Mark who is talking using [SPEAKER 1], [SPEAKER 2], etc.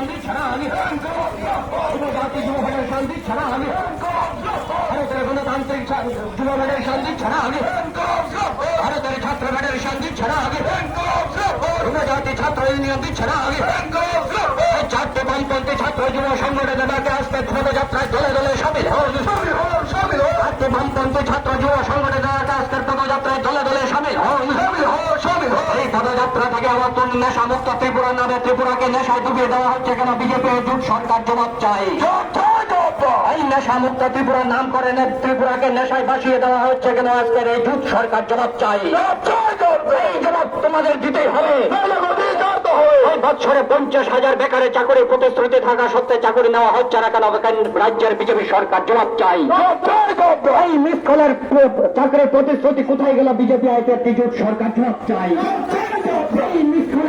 [SPEAKER 1] শান্তি ছাড়া আমি কোনো জাতি যুবভাবের শান্তি ছাড়া আমি ভারতের গণতান্ত্রিক যুবভাবের শান্তি ছাড়া আমি ভারতের ছাত্রভাবের শান্তি ছাড়া আমি কোনো জাতি ছাত্র ইউনিয়ন ছাড়া আমি চারটে বামপন্থী ছাত্র যুব সংগঠনের ডাকে আসতে পদযাত্রায় দলে দলে সামিল হন চারটে বামপন্থী ছাত্র যুব সংগঠনের ডাকে আসতে পদযাত্রায় দলে দলে সামিল হন সামিল হন এই পদযাত্রা থেকে আমার তো নেশা মুক্ত ত্রিপুরা নামে ত্রিপুরাকে নেশায় ডুবিয়ে দেওয়া হচ্ছে কেন? বিজেপি জুট সরকার জবাব চাই এই নেশা মুক্ত ত্রিপুরা নাম করে ত্রিপুরাকে নেশায় বাসিয়ে দেওয়া হচ্ছে কেন? আজকের এই জুট সরকার জবাব চাই জবাব তোমাদের দিতেই হবে। বছরে পঞ্চাশ হাজার বেকারে চাকরি প্রতিশ্রুতি থাকা সত্ত্বে চাকরি নেওয়া হচ্ছে না কেন? রাজ্যের বিজেপি সরকার জবাব চাই। এই মিস কলের চাকরির প্রতিশ্রুতি কোথায় গেল? বিজেপি জুট সরকার জবাব চাই।